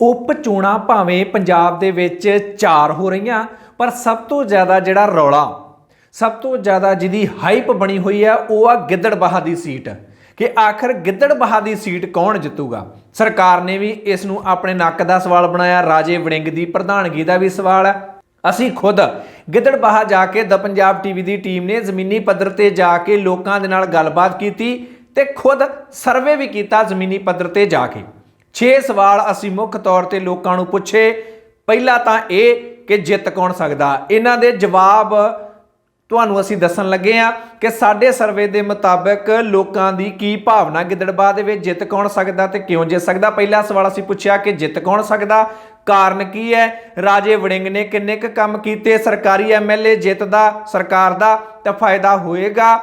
ਉਪ ਚੋਣਾਂ ਭਾਵੇਂ ਪੰਜਾਬ ਦੇ ਵਿੱਚ ਚਾਰ ਹੋ ਰਹੀਆਂ, ਪਰ ਸਭ ਤੋਂ ਜ਼ਿਆਦਾ ਜਿਹੜਾ ਰੌਲਾ, ਸਭ ਤੋਂ ਜ਼ਿਆਦਾ ਜਿਹਦੀ ਹਾਈਪ ਬਣੀ ਹੋਈ ਹੈ, ਉਹ ਆ ਗਿੱਦੜਬਾਹਾ ਦੀ ਸੀਟ। ਕਿ ਆਖਰ ਗਿੱਦੜਬਾਹਾ ਦੀ ਸੀਟ ਕੌਣ ਜਿੱਤੂਗਾ? ਸਰਕਾਰ ਨੇ ਵੀ ਇਸ ਨੂੰ ਆਪਣੇ ਨੱਕ ਦਾ ਸਵਾਲ ਬਣਾਇਆ, ਰਾਜੇ ਵੜਿੰਗ ਦੀ ਪ੍ਰਧਾਨਗੀ ਦਾ ਵੀ ਸਵਾਲ ਹੈ। ਅਸੀਂ ਖੁਦ ਗਿੱਦੜਬਾਹਾ ਜਾ ਕੇ ਦ ਪੰਜਾਬ ਟੀਵੀ ਦੀ ਟੀਮ ਨੇ ਜ਼ਮੀਨੀ ਪੱਧਰ ਤੇ ਜਾ ਕੇ ਲੋਕਾਂ ਦੇ ਨਾਲ ਗੱਲਬਾਤ ਕੀਤੀ ਤੇ ਖੁਦ ਸਰਵੇ ਵੀ ਕੀਤਾ ਜ਼ਮੀਨੀ ਪੱਧਰ ਤੇ ਜਾ ਕੇ। 6 ਸਵਾਲ ਅਸੀਂ ਮੁੱਖ ਤੌਰ ਤੇ ਲੋਕਾਂ ਨੂੰ ਪੁੱਛੇ। ਪਹਿਲਾ ਤਾਂ ਇਹ ਕਿ ਜਿੱਤ ਕੌਣ ਸਕਦਾ? ਇਹਨਾਂ ਦੇ ਜਵਾਬ ਤੁਹਾਨੂੰ ਅਸੀਂ ਦੱਸਣ ਲੱਗੇ ਆ ਕਿ ਸਾਡੇ ਸਰਵੇ ਦੇ ਮੁਤਾਬਕ ਲੋਕਾਂ ਦੀ ਕੀ ਭਾਵਨਾ ਗਿੱਦੜਬਾਹ ਦੇ ਵਿੱਚ ਜਿੱਤ ਕੌਣ ਸਕਦਾ ਤੇ ਕਿਉਂ ਜਿੱਤ ਸਕਦਾ? ਪਹਿਲਾ ਸਵਾਲ ਅਸੀਂ ਪੁੱਛਿਆ ਕਿ ਜਿੱਤ ਕੌਣ ਸਕਦਾ? ਕਾਰਨ ਕੀ ਹੈ? ਰਾਜੇ ਵੜਿੰਗ ਨੇ ਕਿੰਨੇ ਕੁ ਕੰਮ ਕੀਤੇ? ਸਰਕਾਰੀ ਐਮਐਲਏ ਜਿੱਤਦਾ, ਸਰਕਾਰ ਦਾ ਤਾਂ ਫਾਇਦਾ ਹੋਏਗਾ।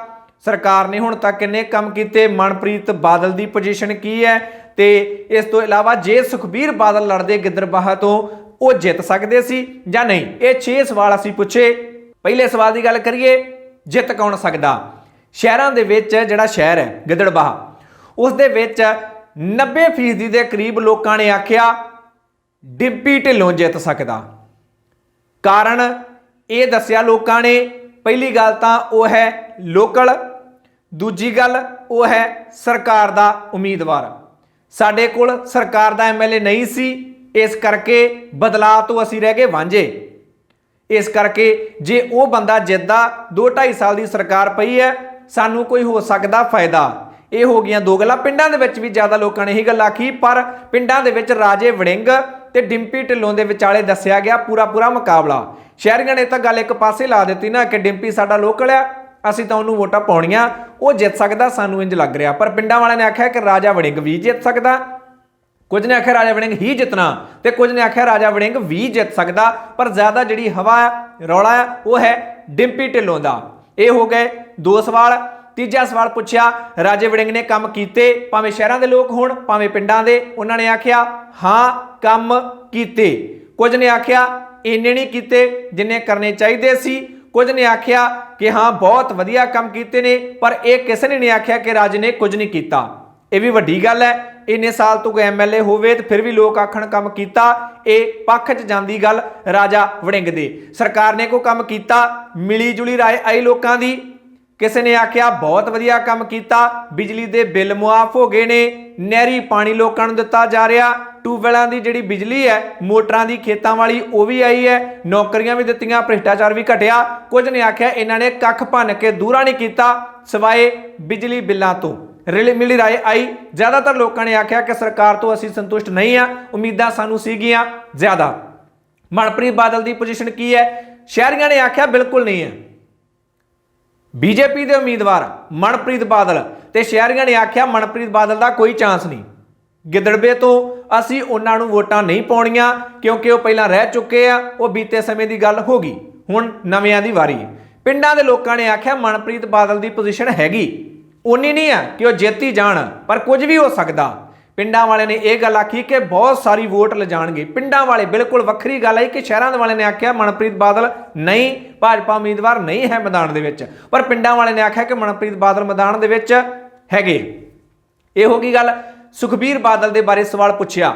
ਸਰਕਾਰ ਨੇ ਹੁਣ ਤੱਕ ਕਿੰਨੇ ਕੰਮ ਕੀਤੇ? ਮਨਪ੍ਰੀਤ ਬਾਦਲ ਦੀ ਪੋਜੀਸ਼ਨ ਕੀ ਹੈ? ਤੇ ਇਸ ਤੋਂ ਇਲਾਵਾ ਜੇ ਸੁਖਬੀਰ ਬਾਦਲ ਲੜਦੇ ਗਿੱਦੜਬਾਹਾ ਤੋਂ ਉਹ ਜਿੱਤ ਸਕਦੇ ਸੀ ਜਾਂ ਨਹੀਂ? ਇਹ 6 ਸਵਾਲ ਅਸੀਂ ਪੁੱਛੇ। ਪਹਿਲੇ ਸਵਾਲ ਦੀ ਗੱਲ ਕਰੀਏ, ਜਿੱਤ ਕੌਣ ਸਕਦਾ? ਸ਼ਹਿਰਾਂ ਦੇ ਵਿੱਚ ਜਿਹੜਾ ਸ਼ਹਿਰ ਹੈ ਗਿੱਦੜਬਾਹਾ ਉਸ ਦੇ ਵਿੱਚ 90% ਦੇ ਕਰੀਬ ਲੋਕਾਂ ਨੇ ਆਖਿਆ, ਡਿੰਪੀ ਢਿੱਲੋਂ ਜਿੱਤ ਸਕਦਾ। ਕਾਰਨ ਇਹ ਦੱਸਿਆ ਲੋਕਾਂ ਨੇ, ਪਹਿਲੀ ਗੱਲ ਤਾਂ ਉਹ ਹੈ ਲੋਕਲ, ਦੂਜੀ ਗੱਲ ਉਹ ਹੈ ਸਰਕਾਰ ਦਾ ਉਮੀਦਵਾਰ। ਸਾਡੇ ਕੋਲ ਸਰਕਾਰ ਦਾ ਐਮਐਲਏ ਨਹੀਂ ਸੀ। ਇਸ ਕਰਕੇ ਬਦਲਾਅ ਤੋਂ ਅਸੀਂ ਰਹਿ ਗਏ ਵਾਂਝੇ। ਇਸ ਕਰਕੇ ਜੇ ਉਹ ਬੰਦਾ ਜਿੱਤਦਾ 2.5 ਸਾਲ ਦੀ ਸਰਕਾਰ ਪਈ ਹੈ, ਸਾਨੂੰ ਕੋਈ ਹੋ ਸਕਦਾ ਫਾਇਦਾ। ਇਹ ਹੋ ਗਈਆਂ ਦੋ ਗੱਲਾਂ। ਪਿੰਡਾਂ ਦੇ ਵਿੱਚ ਵੀ ਜ਼ਿਆਦਾ ਲੋਕਾਂ ਨੇ ਇਹੀ ਗੱਲ ਆਖੀ, ਪਰ ਪਿੰਡਾਂ ਦੇ ਵਿੱਚ ਰਾਜੇ ਵੜਿੰਗ ਤੇ ਡਿੰਪੀ ਢਿੱਲੋਂ ਦੇ ਵਿਚਾਲੇ ਦੱਸਿਆ ਗਿਆ ਪੂਰਾ ਪੂਰਾ ਮੁਕਾਬਲਾ। ਸ਼ਹਿਰੀਆਂ ਨੇ ਤਾਂ ਗੱਲ ਇੱਕ ਪਾਸੇ ਲਾ ਦਿੱਤੀ ਨਾ ਕਿ ਡਿੰਪੀ ਸਾਡਾ ਲੋਕਲ ਆ ਅਸੀਂ ਤਾਂ ਉਹਨੂੰ ਵੋਟਾਂ ਪਾਉਣੀਆਂ, ਉਹ ਜਿੱਤ ਸਕਦਾ ਸਾਨੂੰ ਇੰਜ ਲੱਗ ਰਿਹਾ। ਪਰ ਪਿੰਡਾਂ ਵਾਲਿਆਂ ਨੇ ਆਖਿਆ ਕਿ ਰਾਜਾ ਵੜਿੰਗ ਵੀ ਜਿੱਤ ਸਕਦਾ। ਕੁਝ ਨੇ ਆਖਿਆ ਰਾਜਾ ਵੜਿੰਗ ਹੀ ਜਿੱਤਣਾ ਤੇ ਕੁਝ ਨੇ ਆਖਿਆ ਰਾਜਾ ਵੜਿੰਗ ਵੀ ਜਿੱਤ ਸਕਦਾ, ਪਰ ਜ਼ਿਆਦਾ ਜਿਹੜੀ ਹਵਾ ਹੈ ਰੌਲਾ ਹੈ ਉਹ ਹੈ ਡਿੰਪੀ ਢਿੱਲੋਂ ਦਾ। ਇਹ ਹੋ ਗਏ ਦੋ ਸਵਾਲ। ਤੀਜਾ ਸਵਾਲ ਪੁੱਛਿਆ, ਰਾਜੇ ਵੜਿੰਗ ਨੇ ਕੰਮ ਕੀਤੇ, ਭਾਵੇਂ ਸ਼ਹਿਰਾਂ ਦੇ ਲੋਕ ਹੋਣ, ਭਾਵੇਂ ਪਿੰਡਾਂ ਦੇ, ਉਹਨਾਂ ਨੇ ਆਖਿਆ, ਹਾਂ, ਕੰਮ ਕੀਤੇ। ਕੁਝ ਨੇ ਆਖਿਆ, ਇੰਨੇ ਨਹੀਂ ਕੀਤੇ ਜਿੰਨੇ ਕਰਨੇ ਚਾਹੀਦੇ ਸੀ। ਕੁਝ ਨੇ ਆਖਿਆ ਕਿ ਹਾਂ, ਬਹੁਤ ਵਧੀਆ ਕੰਮ ਕੀਤੇ ਨੇ, ਪਰ ਇਹ ਕਿਸੇ ਨੇ ਨਹੀਂ ਆਖਿਆ ਕਿ ਰਾਜ ਨੇ ਕੁਝ ਨਹੀਂ ਕੀਤਾ। ਇਹ ਵੀ ਵੱਡੀ ਗੱਲ ਹੈ, ਇੰਨੇ ਸਾਲ ਤੋਂ ਕੋਈ ਐਮਐਲਏ ਹੋਵੇ ਤੇ ਫਿਰ ਵੀ ਲੋਕ ਆਖਣ ਕੰਮ ਕੀਤਾ, ਇਹ ਪੱਖ 'ਚ ਜਾਂਦੀ ਗੱਲ ਰਾਜਾ ਵੜਿੰਗ ਦੇ। ਸਰਕਾਰ ਨੇ ਕੋਈ ਕੰਮ ਕੀਤਾ ਮਿਲੀ ਜੁਲੀ ਰਾਏ ਆਈ ਲੋਕਾਂ ਦੀ। ਕਿਸੇ ਨੇ ਆਖਿਆ, ਬਹੁਤ ਵਧੀਆ ਕੰਮ ਕੀਤਾ, ਬਿਜਲੀ ਦੇ ਬਿੱਲ ਮੁਆਫ ਹੋ ਗਏ ਨੇ, ਨਹਿਰੀ ਪਾਣੀ ਲੋਕਾਂ ਨੂੰ ਦਿੱਤਾ ਜਾ ਰਿਹਾ। ਟੂਬਵੈਲਾਂ ਦੀ ਜਿਹੜੀ ਬਿਜਲੀ ਹੈ, ਮੋਟਰਾਂ ਦੀ ਖੇਤਾਂ ਵਾਲੀ ਉਹ ਵੀ ਆਈ ਹੈ, ਨੌਕਰੀਆਂ ਵੀ ਦਿੱਤੀਆਂ, ਭ੍ਰਿਸ਼ਟਾਚਾਰ ਵੀ ਘਟਿਆ। ਕੁਝ ਨੇ ਆਖਿਆ ਇਹਨਾਂ ਨੇ ਕੱਖ ਭੰਨ ਕੇ ਦੂਰਾ ਨਹੀਂ ਕੀਤਾ, ਸਵਾਏ ਬਿਜਲੀ ਬਿੱਲਾਂ ਤੋਂ। ਰਿਲੀ ਮਿਲੀ ਰਾਏ ਆਈ। ਜ਼ਿਆਦਾਤਰ ਲੋਕਾਂ ਨੇ ਆਖਿਆ ਕਿ ਸਰਕਾਰ ਤੋਂ ਅਸੀਂ ਸੰਤੁਸ਼ਟ ਨਹੀਂ ਆ ਉਮੀਦਾਂ ਸਾਨੂੰ ਸੀਗੀਆਂ ਜ਼ਿਆਦਾ। ਮਨਪ੍ਰੀਤ ਬਾਦਲ ਦੀ ਪੋਜੀਸ਼ਨ ਕੀ ਹੈ? ਸ਼ਹਿਰੀਆਂ ਨੇ ਆਖਿਆ ਬਿਲਕੁਲ ਨਹੀਂ ਹੈ। ਬੀਜੇਪੀ ਦੇ ਉਮੀਦਵਾਰ ਮਨਪ੍ਰੀਤ ਬਾਦਲ ਤੇ ਸ਼ਹਿਰੀਆਂ ਨੇ ਆਖਿਆ ਮਨਪ੍ਰੀਤ ਬਾਦਲ ਦਾ ਕੋਈ ਚਾਂਸ ਨਹੀਂ। ਗਿੱਦੜਵੇ ਤੋਂ ਅਸੀਂ ਉਹਨਾਂ ਨੂੰ ਵੋਟਾਂ ਨਹੀਂ ਪਾਉਣੀਆਂ, ਕਿਉਂਕਿ ਉਹ ਪਹਿਲਾਂ ਰਹਿ ਚੁੱਕੇ ਆ, ਉਹ ਬੀਤੇ ਸਮੇਂ ਦੀ ਗੱਲ ਹੋ ਗਈ। ਹੁਣ ਨਵਿਆਂ ਦੀ ਵਾਰੀ। ਪਿੰਡਾਂ ਦੇ ਲੋਕਾਂ ਨੇ ਆਖਿਆ, ਮਨਪ੍ਰੀਤ ਬਾਦਲ ਦੀ ਪੋਜੀਸ਼ਨ ਹੈਗੀ। ਉਨੀ ਨਹੀਂ ਆ ਕਿ ਉਹ ਜਿੱਤ ਜਾਣ, ਪਰ ਕੁਝ ਵੀ ਹੋ ਸਕਦਾ। ਪਿੰਡਾਂ ਵਾਲਿਆਂ ਨੇ ਇਹ ਗੱਲ ਆਖੀ ਕਿ ਬਹੁਤ ਸਾਰੀ ਵੋਟ ਲਿਜਾਣਗੇ। ਪਿੰਡਾਂ ਵਾਲੇ ਬਿਲਕੁਲ ਵੱਖਰੀ ਗੱਲ ਹੈ ਕਿ ਸ਼ਹਿਰਾਂ ਦੇ ਵਾਲਿਆਂ ਨੇ ਆਖਿਆ, ਮਨਪ੍ਰੀਤ ਬਾਦਲ ਨਹੀਂ, ਭਾਜਪਾ ਉਮੀਦਵਾਰ ਨਹੀਂ ਹੈ ਮੈਦਾਨ ਦੇ ਵਿੱਚ। ਪਰ ਪਿੰਡਾਂ ਵਾਲੇ ਨੇ ਆਖਿਆ ਕਿ ਮਨਪ੍ਰੀਤ ਬਾਦਲ ਮੈਦਾਨ ਦੇ ਵਿੱਚ ਹੈਗੇ। ਇਹ ਹੋ ਗਈ ਗੱਲ। ਸੁਖਬੀਰ ਬਾਦਲ ਦੇ ਬਾਰੇ ਸਵਾਲ ਪੁੱਛਿਆ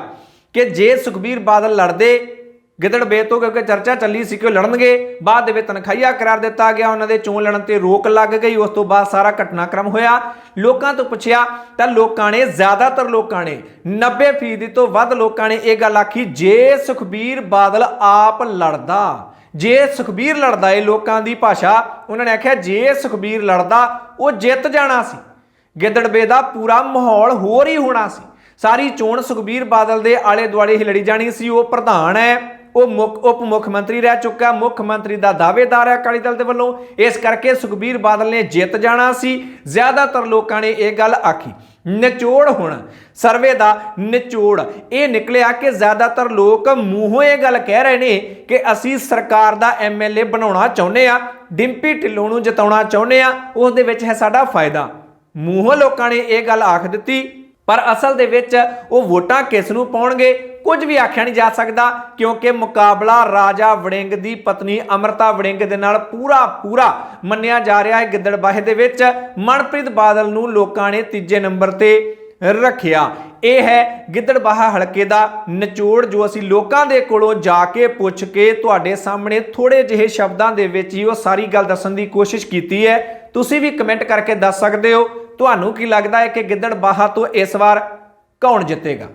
ਕਿ ਜੇ ਸੁਖਬੀਰ ਬਾਦਲ ਲੜਦੇ ਗਿੱਦੜਬੇ ਤੋਂ ਕਿਉਂਕਿ ਚਰਚਾ ਚੱਲੀ ਸੀ ਕਿ ਉਹ ਲੜਨਗੇ, ਬਾਅਦ ਦੇ ਵਿੱਚ ਤਨਖਾਹੀਆ ਕਰਾਰ ਦਿੱਤਾ ਗਿਆ, ਉਹਨਾਂ ਦੇ ਚੋਣ ਲੜਨ ਤੇ ਰੋਕ ਲੱਗ ਗਈ, ਉਸ ਤੋਂ ਬਾਅਦ ਸਾਰਾ ਘਟਨਾਕ੍ਰਮ ਹੋਇਆ। ਲੋਕਾਂ ਤੋਂ ਪੁੱਛਿਆ, ਤਾਂ ਲੋਕਾਂ ਨੇ, ਜ਼ਿਆਦਾਤਰ ਲੋਕਾਂ ਨੇ 90% ਤੋਂ ਵੱਧ ਲੋਕਾਂ ਨੇ ਇਹ ਗੱਲ ਆਖੀ, ਜੇ ਸੁਖਬੀਰ ਬਾਦਲ ਆਪ ਲੜਦਾ, ਜੇ ਸੁਖਬੀਰ ਲੜਦਾ, ਇਹ ਲੋਕਾਂ ਦੀ ਭਾਸ਼ਾ, ਉਹਨਾਂ ਨੇ ਆਖਿਆ, ਜੇ ਸੁਖਬੀਰ ਲੜਦਾ, ਉਹ ਜਿੱਤ ਜਾਣਾ ਸੀ। ਗਿੱਦੜਬੇ ਦਾ ਪੂਰਾ ਮਾਹੌਲ ਹੋਰ ਹੀ ਹੋਣਾ ਸੀ। ਸਾਰੀ ਚੋਣ ਸੁਖਬੀਰ ਬਾਦਲ ਦੇ ਆਲੇ ਦੁਆਲੇ ਹੀ ਲੜੀ ਜਾਣੀ ਸੀ। ਉਹ ਪ੍ਰਧਾਨ ਹੈ। ਉਹ ਮੁੱਖ ਉਪ ਮੁੱਖ ਮੰਤਰੀ ਰਹਿ ਚੁੱਕਾ ਮੁੱਖ ਮੰਤਰੀ ਦਾ ਦਾਅਵੇਦਾਰ ਹੈ ਅਕਾਲੀ ਦਲ ਦੇ ਵੱਲੋਂ। ਇਸ ਕਰਕੇ ਸੁਖਬੀਰ ਬਾਦਲ ਨੇ ਜਿੱਤ ਜਾਣਾ ਸੀ। ਜ਼ਿਆਦਾਤਰ ਲੋਕਾਂ ਨੇ ਇਹ ਗੱਲ ਆਖੀ। ਨਿਚੋੜ ਹੁਣ। ਸਰਵੇ ਦਾ ਨਿਚੋੜ। ਇਹ ਨਿਕਲਿਆ ਕਿ ਜ਼ਿਆਦਾਤਰ ਲੋਕ ਮੂੰਹੋਂ ਇਹ ਗੱਲ ਕਹਿ ਰਹੇ ਨੇ ਕਿ ਅਸੀਂ ਸਰਕਾਰ ਦਾ ਐਮਐਲਏ ਬਣਾਉਣਾ ਚਾਹੁੰਦੇ ਆ ਡਿੰਪੀ ਢਿੱਲੋਂ ਨੂੰ ਜਿਤਾਉਣਾ ਚਾਹੁੰਦੇ ਆ ਉਸ ਦੇ ਵਿੱਚ ਹੈ ਸਾਡਾ ਫਾਇਦਾ। ਮੂੰਹੋਂ ਲੋਕਾਂ ਨੇ ਇਹ ਗੱਲ ਆਖ ਦਿੱਤੀ। ਪਰ ਅਸਲ ਦੇ ਵਿੱਚ ਉਹ ਵੋਟਾਂ ਕਿਸ ਨੂੰ ਪਾਉਣਗੇ, ਕੁਝ ਵੀ ਆਖਿਆ ਨਹੀਂ ਜਾ ਸਕਦਾ, ਕਿਉਂਕਿ ਮੁਕਾਬਲਾ ਰਾਜਾ ਵੜਿੰਗ ਦੀ ਪਤਨੀ ਅਮਰਤਾ ਵੜਿੰਗ ਦੇ ਨਾਲ ਪੂਰਾ ਪੂਰਾ ਮੰਨਿਆ ਜਾ ਰਿਹਾ ਹੈ। ਗਿੱਦੜਬਾਹੇ ਦੇ ਵਿੱਚ ਮਨਪ੍ਰੀਤ ਬਾਦਲ ਨੂੰ ਲੋਕਾਂ ਨੇ ਤੀਜੇ ਨੰਬਰ ਤੇ ਰੱਖਿਆ। ਇਹ ਹੈ ਗਿੱਦੜਬਾਹਾ ਹਲਕੇ ਦਾ ਨਿਚੋੜ, ਜੋ ਅਸੀਂ ਲੋਕਾਂ ਦੇ ਕੋਲੋਂ ਜਾ ਕੇ ਪੁੱਛ ਕੇ ਤੁਹਾਡੇ ਸਾਹਮਣੇ ਥੋੜੇ ਜਿਹੇ ਸ਼ਬਦਾਂ ਦੇ ਵਿੱਚ ਹੀ ਉਹ ਸਾਰੀ ਗੱਲ ਦੱਸਣ ਦੀ ਕੋਸ਼ਿਸ਼ ਕੀਤੀ ਹੈ। ਤੁਸੀਂ ਵੀ ਕਮੈਂਟ ਕਰਕੇ ਦੱਸ ਸਕਦੇ ਹੋ। ਤੁਹਾਨੂੰ ਕੀ ਲੱਗਦਾ ਹੈ ਕਿ ਗਿੱਦੜ ਬਾਹਾ ਤੋਂ ਇਸ ਵਾਰ ਕੌਣ ਜਿੱਤੇਗਾ?